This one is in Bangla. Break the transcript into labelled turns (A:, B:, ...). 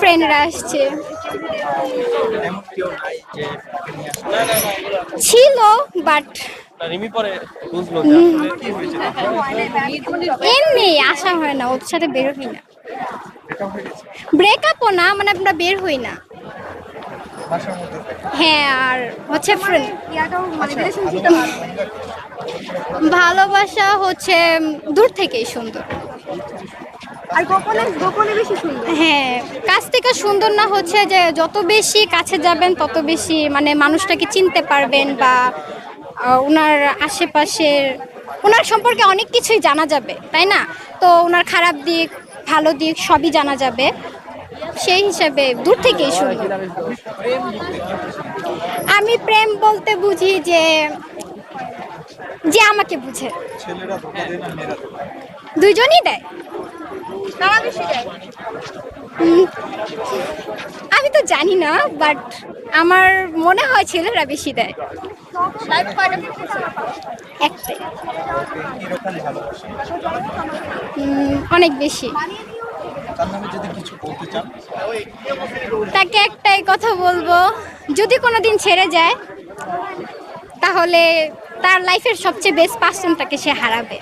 A: ফ্রেন্ডরা আসছে। ছিল বাট এমনি আসা হয় না ওর সাথে বের হই না।
B: ব্রেকআপ
A: ব্রেকআপও না মানে আমরা বের হই না। হ্যাঁ আর হচ্ছে ফ্রেন্ড ভালোবাসা হচ্ছে দূর থেকেই সুন্দর।
C: আর গোপনে গোপনে বেশি সুন্দর?
A: হ্যাঁ কাছ থেকে সুন্দর না হচ্ছে যে যত বেশি কাছে যাবেন, তত বেশি মানে মানুষটাকে চিনতে পারবেন বা ওনার আশেপাশের ওনার সম্পর্কে অনেক কিছুই জানা যাবে, তাই না? তো ওনার খারাপ দিক, ভালো দিক সবই জানা যাবে। সেই হিসাবে দূর থেকেই সুন্দর আমি প্রেম বলতে বুঝি যে যে আমাকে বুঝে।
B: ধোকা দেয়?
A: দুইজনই
C: বেশি
A: আমি তো জানি না বাট আমার মনে হয় ছেলেরা বেশি দেয়। একটাই। অনেক বেশি। তাকে একটাই কথা বলব যদি কোনো দিন ছেড়ে যায় তাহলে তার লাইফের সবচেয়ে বেস্ট পার্সনটাকে সে হারাবে।